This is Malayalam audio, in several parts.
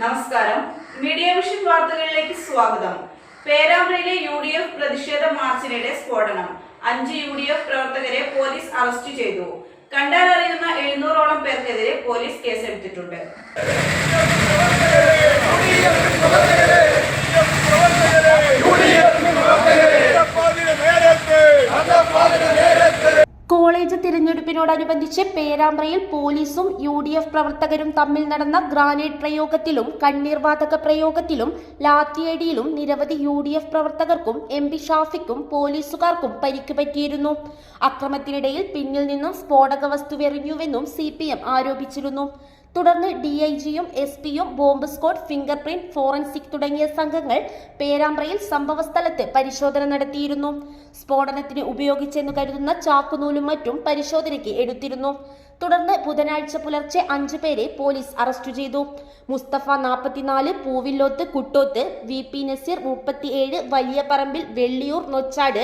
നമസ്കാരം. മീഡിയ വിഷൻ വാർത്തകളിലേക്ക് സ്വാഗതം. പേരാമ്പ്രയിലെ യു ഡി എഫ് പ്രതിഷേധ മാർച്ചിനിടെ സ്ഫോടനം. അഞ്ച് യു ഡി എഫ് പ്രവർത്തകരെ പോലീസ് അറസ്റ്റ് ചെയ്തു. കണ്ടാലറിയുന്ന എഴുന്നൂറോളം പേർക്കെതിരെ പോലീസ് കേസെടുത്തിട്ടുണ്ട്. കോളേജ് തിരഞ്ഞെടുപ്പിനോടനുബന്ധിച്ച് പേരാമ്പ്രയിൽ പോലീസും യു ഡി എഫ് പ്രവർത്തകരും തമ്മിൽ നടന്ന ഗ്രാനേഡ് പ്രയോഗത്തിലും കണ്ണീർവാതക പ്രയോഗത്തിലും ലാത്തിയടിയിലും നിരവധി യു ഡി എഫ് പ്രവർത്തകർക്കും എം പി ഷാഫിക്കും പോലീസുകാർക്കും പരിക്ക് പറ്റിയിരുന്നു. അക്രമത്തിനിടയിൽ പിന്നിൽ നിന്നും സ്ഫോടക വസ്തു എറിഞ്ഞുവെന്നും സി പി എം ആരോപിച്ചിരുന്നു. തുടർന്ന് ഡി ഐ ജിയും എസ് പിയും bomb squad finger print forensic തുടങ്ങിയ സംഘങ്ങൾ പേരാമ്പ്രയിൽ സംഭവസ്ഥലത്ത് പരിശോധന നടത്തിയിരുന്നു. സ്ഫോടനത്തിന് ഉപയോഗിച്ചെന്ന് കരുതുന്ന ചാക്കുനൂലും മറ്റും പരിശോധനയ്ക്ക് എടുത്തിരുന്നു. തുടർന്ന് ബുധനാഴ്ച പുലർച്ചെ അഞ്ചു പേരെ പോലീസ് അറസ്റ്റ് ചെയ്തു. മുസ്തഫ നാൽപ്പത്തിനാല് പൂവില്ലോത്ത് കുട്ടോത്ത് വി പി നസീർ മുപ്പത്തിയേഴ് വലിയ പറമ്പിൽ വെള്ളിയൂർ നൊച്ചാട്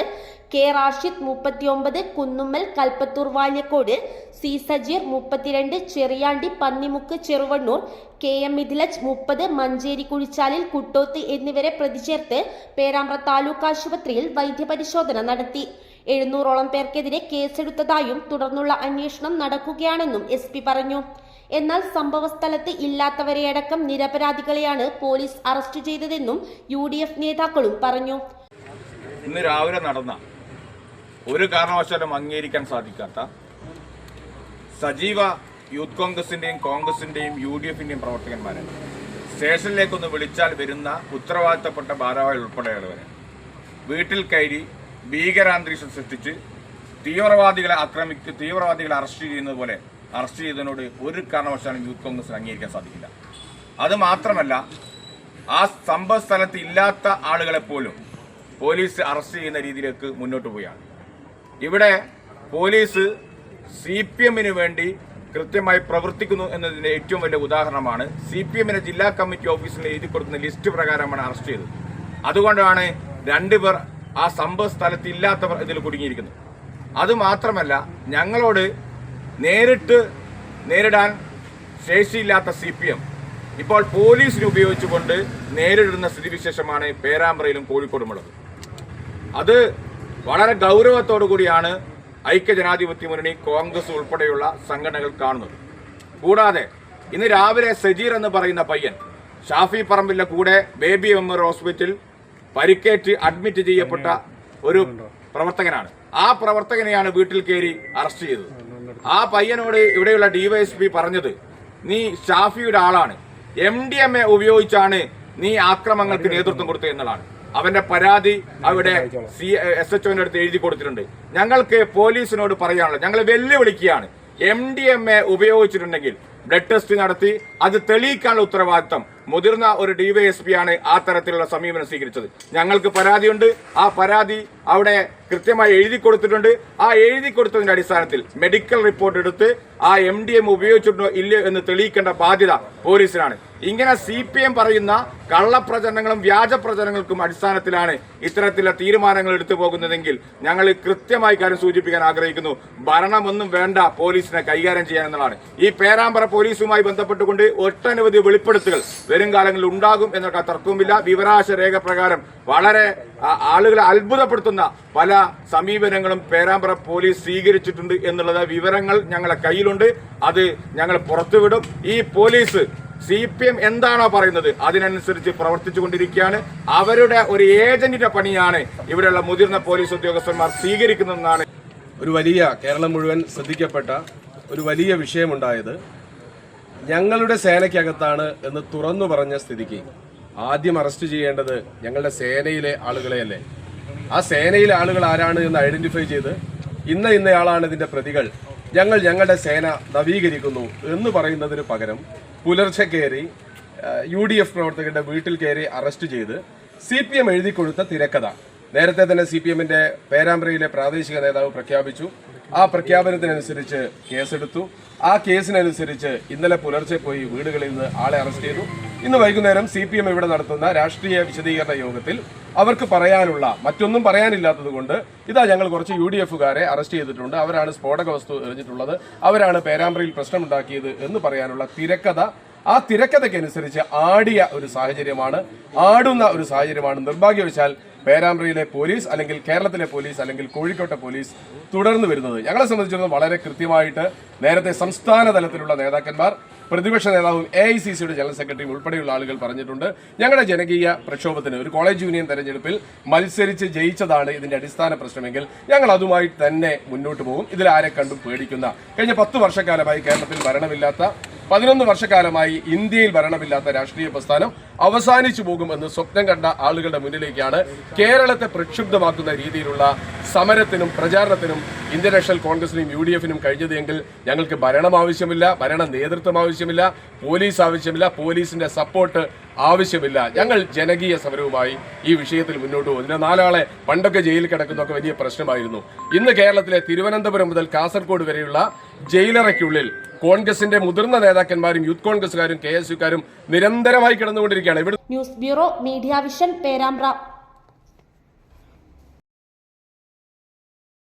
കെ റാഷിദ് മുപ്പത്തിയൊമ്പത് കുന്നുമ്മൽ കൽപ്പത്തൂർ വാല്യക്കോട് സി സജീർ മുപ്പത്തിരണ്ട് ചെറിയാണ്ടി പന്നിമുക്ക് ചെറുവണ്ണൂർ കെ എം മിഥിലജ് മുപ്പത് മഞ്ചേരി കുഴിച്ചാലിൽ കുട്ടോത്ത് എന്നിവരെ പ്രതിചേർത്ത് പേരാമ്പ്ര താലൂക്ക് ആശുപത്രിയിൽ വൈദ്യപരിശോധന നടത്തി. എഴുന്നൂറോളം പേർക്കെതിരെ കേസെടുത്തതായും തുടർന്നുള്ള അന്വേഷണം നടക്കുകയാണെന്നും എസ് പറഞ്ഞു. എന്നാൽ സംഭവസ്ഥലത്ത് ഇല്ലാത്തവരെയടക്കം നിരപരാധികളെയാണ് പോലീസ് അറസ്റ്റ് ചെയ്തതെന്നും യു നേതാക്കളും പറഞ്ഞു. ഇന്ന് രാവിലെ നടന്ന ഒരു കാരണവശാലും അംഗീകരിക്കാൻ സാധിക്കാത്ത സജീവ യൂത്ത് കോൺഗ്രസിന്റെയും കോൺഗ്രസിന്റെയും യു ഡി എഫിന്റെയും പ്രവർത്തകന്മാരെ. സ്റ്റേഷനിലേക്കൊന്ന് വിളിച്ചാൽ വരുന്ന ഉത്തരവാദിത്തപ്പെട്ട ഭാരവാഹികൾ ഉൾപ്പെടെയുള്ളവരെ. വീട്ടിൽ കയറി ഭീകരാന്തരീക്ഷം സൃഷ്ടിച്ച് തീവ്രവാദികളെ ആക്രമിച്ച് തീവ്രവാദികളെ അറസ്റ്റ് ചെയ്യുന്നത് പോലെ അറസ്റ്റ് ചെയ്തതിനോട് ഒരു കാരണവശാലും യൂത്ത് കോൺഗ്രസിന് അംഗീകരിക്കാൻ സാധിക്കില്ല. അത് മാത്രമല്ല ആ സംഭവ സ്ഥലത്ത് ഇല്ലാത്ത ആളുകളെ പോലും പോലീസ് അറസ്റ്റ് ചെയ്യുന്ന രീതിയിലേക്ക് മുന്നോട്ട് പോവുകയാണ്. ഇവിടെ പോലീസ് സി പി എമ്മിന് വേണ്ടി കൃത്യമായി പ്രവർത്തിക്കുന്നു എന്നതിന്റെ ഏറ്റവും വലിയ ഉദാഹരണമാണ് സി പി എമ്മിന്റെ ജില്ലാ കമ്മിറ്റി ഓഫീസിൽ എഴുതി കൊടുക്കുന്ന ലിസ്റ്റ് പ്രകാരമാണ് അറസ്റ്റ് ചെയ്തത്. അതുകൊണ്ടാണ് രണ്ടുപേർ ആ സംഭവ സ്ഥലത്ത് ഇല്ലാത്തവർ ഇതിൽ കുടുങ്ങിയിരിക്കുന്നത്. അത് മാത്രമല്ല ഞങ്ങളോട് നേരിട്ട് നേരിടാൻ ശേഷിയില്ലാത്ത സി പി എം ഇപ്പോൾ പോലീസിനെ ഉപയോഗിച്ചുകൊണ്ട് നേരിടുന്ന സ്ഥിതിവിശേഷമാണ് പേരാമ്പ്രയിലും കോഴിക്കോടുമുള്ളത്. അത് വളരെ ഗൗരവത്തോടു കൂടിയാണ് ഐക്യജനാധിപത്യ മുന്നണി കോൺഗ്രസ് ഉൾപ്പെടെയുള്ള സംഘടനകൾ കാണുന്നത്. കൂടാതെ ഇന്ന് രാവിലെ സജീർ എന്ന് പറയുന്ന പയ്യൻ ഷാഫി പറമ്പിലെ കൂടെ ബേബി മെമ്മോറിയൽ ഹോസ്പിറ്റൽ പരിക്കേറ്റ് അഡ്മിറ്റ് ചെയ്യപ്പെട്ട ഒരു പ്രവർത്തകനാണ്. ആ പ്രവർത്തകനെയാണ് വീട്ടിൽ കയറി അറസ്റ്റ് ചെയ്തത്. ആ പയ്യനോട് ഇവിടെയുള്ള ഡിവൈഎസ്പി പറഞ്ഞത് നീ ഷാഫിയുടെ ആളാണ്. എം ഡി എം എ ഉപയോഗിച്ചാണ് നീ ആക്രമങ്ങൾക്ക് നേതൃത്വം കൊടുത്തത് എന്നതാണ്. അവന്റെ പരാതി അവിടെ സി എസ് എച്ച് ഒന്റെ അടുത്ത് എഴുതി കൊടുത്തിട്ടുണ്ട്. ഞങ്ങൾക്ക് പോലീസിനോട് പറയാനുള്ളത് ഞങ്ങൾ വെല്ലുവിളിക്കുകയാണ്. എം ഡി എം എ ഉപയോഗിച്ചിട്ടുണ്ടെങ്കിൽ ബ്ലഡ് ടെസ്റ്റ് നടത്തി അത് തെളിയിക്കാനുള്ള ഉത്തരവാദിത്തം മുതിർന്ന ഒരു ഡിവൈഎസ്പി ആണ് ആ തരത്തിലുള്ള സമീപനം സ്വീകരിച്ചത്. ഞങ്ങൾക്ക് പരാതിയുണ്ട്. ആ പരാതി അവിടെ കൃത്യമായി എഴുതി കൊടുത്തിട്ടുണ്ട്. ആ എഴുതി കൊടുത്തതിന്റെ അടിസ്ഥാനത്തിൽ മെഡിക്കൽ റിപ്പോർട്ട് എടുത്ത് ആ എം ഡി എം ഉപയോഗിച്ചിട്ടുണ്ടോ ഇല്ലയോ എന്ന് തെളിയിക്കേണ്ട ബാധ്യത പോലീസിനാണ്. ഇങ്ങനെ സി പി എം പറയുന്ന കള്ളപ്രചരണങ്ങളും വ്യാജ പ്രചരണങ്ങൾക്കും അടിസ്ഥാനത്തിലാണ് ഇത്തരത്തിലുള്ള തീരുമാനങ്ങൾ എടുത്തു പോകുന്നതെങ്കിൽ ഞങ്ങൾ കൃത്യമായി കാര്യം സൂചിപ്പിക്കാൻ ആഗ്രഹിക്കുന്നു. ഭരണമൊന്നും വേണ്ട പോലീസിനെ കൈകാര്യം ചെയ്യാൻ എന്നുള്ളതാണ്. ഈ പേരാമ്പ്ര പോലീസുമായി ബന്ധപ്പെട്ടുകൊണ്ട് ഒട്ടനവധി വെളിപ്പെടുത്തുകൾ വരും കാലങ്ങളിൽ ഉണ്ടാകും എന്നൊക്കെ തർക്കവുമില്ല. വിവരാശ രേഖ പ്രകാരം വളരെ ആളുകളെ അത്ഭുതപ്പെടുത്തുന്ന പല സമീപനങ്ങളും പേരാമ്പ്ര പോലീസ് സ്വീകരിച്ചിട്ടുണ്ട് എന്നുള്ളത് വിവരങ്ങൾ ഞങ്ങളെ കയ്യിലുണ്ട്. അത് ഞങ്ങൾ പുറത്തുവിടും. ഈ പോലീസ് സി പി എം എന്താണോ പറയുന്നത് അതിനനുസരിച്ച് പ്രവർത്തിച്ചുകൊണ്ടിരിക്കുകയാണ്. അവരുടെ ഒരു ഏജന്റിന്റെ പണിയാണ് ഇവിടെയുള്ള മുതിർന്ന പോലീസ് ഉദ്യോഗസ്ഥന്മാർ സ്വീകരിക്കുന്നതെന്നാണ് ഒരു വലിയ കേരളം മുഴുവൻ ശ്രദ്ധിക്കപ്പെട്ട ഒരു വലിയ വിഷയമുണ്ടായത്. ഞങ്ങളുടെ സേനയ്ക്കകത്താണ് എന്ന് തുറന്നു പറഞ്ഞ സ്ഥിതിക്ക് ആദ്യം അറസ്റ്റ് ചെയ്യേണ്ടത് ഞങ്ങളുടെ സേനയിലെ ആളുകളെയല്ലേ? ആ സേനയിലെ ആളുകൾ ആരാണ് എന്ന് ഐഡന്റിഫൈ ചെയ്ത് ഇന്ന ഇന്നയാളാണ് ഇതിന്റെ പ്രതികൾ. ഞങ്ങൾ ഞങ്ങളുടെ സേന നവീകരിക്കുന്നു എന്ന് പറയുന്നതിന് പകരം പുലർച്ചെ കയറി യു ഡി എഫ് പ്രവർത്തകരുടെ വീട്ടിൽ കയറി അറസ്റ്റ് ചെയ്ത് സി പി എം എഴുതി കൊടുത്ത തിരക്കഥ. നേരത്തെ തന്നെ സി പി എമ്മിന്റെ പേരാമ്പ്രയിലെ പ്രാദേശിക നേതാവ് പ്രഖ്യാപിച്ചു. ആ പ്രഖ്യാപനത്തിനനുസരിച്ച് കേസെടുത്തു. ആ കേസിനനുസരിച്ച് ഇന്നലെ പുലർച്ചെ പോയി വീടുകളിൽ നിന്ന് ആളെ അറസ്റ്റ് ചെയ്തു. ഇന്ന് വൈകുന്നേരം സി പി എം ഇവിടെ നടത്തുന്ന രാഷ്ട്രീയ വിശദീകരണ യോഗത്തിൽ അവർക്ക് പറയാനുള്ള മറ്റൊന്നും പറയാനില്ലാത്തത് കൊണ്ട് ഇതാ ഞങ്ങൾ കുറച്ച് യു ഡി എഫുകാരെ അറസ്റ്റ് ചെയ്തിട്ടുണ്ട്. അവരാണ് സ്ഫോടക വസ്തു എറിഞ്ഞിട്ടുള്ളത്. അവരാണ് പേരാമ്പ്രയിൽ പ്രശ്നമുണ്ടാക്കിയത് എന്ന് പറയാനുള്ള തിരക്കഥ. ആ തിരക്കഥയ്ക്കനുസരിച്ച് ആടിയ ഒരു സാഹചര്യമാണ്. ആടുന്ന ഒരു സാഹചര്യമാണ്. നിർഭാഗ്യവശാൽ പേരാമ്പ്രയിലെ പോലീസ് അല്ലെങ്കിൽ കേരളത്തിലെ പോലീസ് അല്ലെങ്കിൽ കോഴിക്കോട്ടെ പോലീസ് തുടർന്ന് വരുന്നത്. ഞങ്ങളെ സംബന്ധിച്ചിടത്തോളം വളരെ കൃത്യമായിട്ട് നേരത്തെ സംസ്ഥാന തലത്തിലുള്ള നേതാക്കന്മാർ പ്രതിപക്ഷ നേതാവും എ ഐ സി സിയുടെ ജനറൽ സെക്രട്ടറിയും ഉൾപ്പെടെയുള്ള ആളുകൾ പറഞ്ഞിട്ടുണ്ട്. ഞങ്ങളുടെ ജനകീയ പ്രക്ഷോഭത്തിന് ഒരു കോളേജ് യൂണിയൻ തെരഞ്ഞെടുപ്പിൽ മത്സരിച്ച് ജയിച്ചതാണ് ഇതിന്റെ അടിസ്ഥാന പ്രശ്നമെങ്കിൽ ഞങ്ങൾ അതുമായി തന്നെ മുന്നോട്ട് പോകും. ഇതിൽ ആരെ കണ്ടും പേടിക്കുന്ന കഴിഞ്ഞ പത്ത് വർഷക്കാലമായി കേരളത്തിൽ ഭരണമില്ലാത്ത പതിനൊന്ന് വർഷക്കാലമായി ഇന്ത്യയിൽ ഭരണമില്ലാത്ത രാഷ്ട്രീയ പ്രസ്ഥാനം അവസാനിച്ചു പോകുമെന്ന് സ്വപ്നം കണ്ട ആളുകളുടെ മുന്നിലേക്കാണ് കേരളത്തെ പ്രക്ഷുബ്ധമാക്കുന്ന രീതിയിലുള്ള സമരത്തിനും പ്രചാരണത്തിനും ഇന്ത്യൻ നാഷണൽ കോൺഗ്രസിനും യു ഡി എഫിനും കഴിഞ്ഞതെങ്കിൽ ഞങ്ങൾക്ക് ഭരണം ആവശ്യമില്ല ഭരണ നേതൃത്വം ആവശ്യമില്ല പോലീസ് ആവശ്യമില്ല പോലീസിന്റെ സപ്പോർട്ട് ആവശ്യമില്ല. ഞങ്ങൾ ജനകീയ സമരവുമായി ഈ വിഷയത്തിൽ മുന്നോട്ട് പോകും ഇതിന് നാലാളെ പണ്ടൊക്കെ ജയിലിൽ കിടക്കുന്നതൊക്കെ വലിയ പ്രശ്നമായിരുന്നു. ഇന്ന് കേരളത്തിലെ തിരുവനന്തപുരം മുതൽ കാസർഗോഡ് വരെയുള്ള ജയിലറയ്ക്കുള്ളിൽ കോൺഗ്രസിന്റെ മുതിർന്ന നേതാക്കന്മാരും യൂത്ത് കോൺഗ്രസുകാരും കെ എസ് യുക്കാരും നിരന്തരമായി കിടന്നുകൊണ്ടിരിക്കുകയാണ്. News bureau media vision Perambra.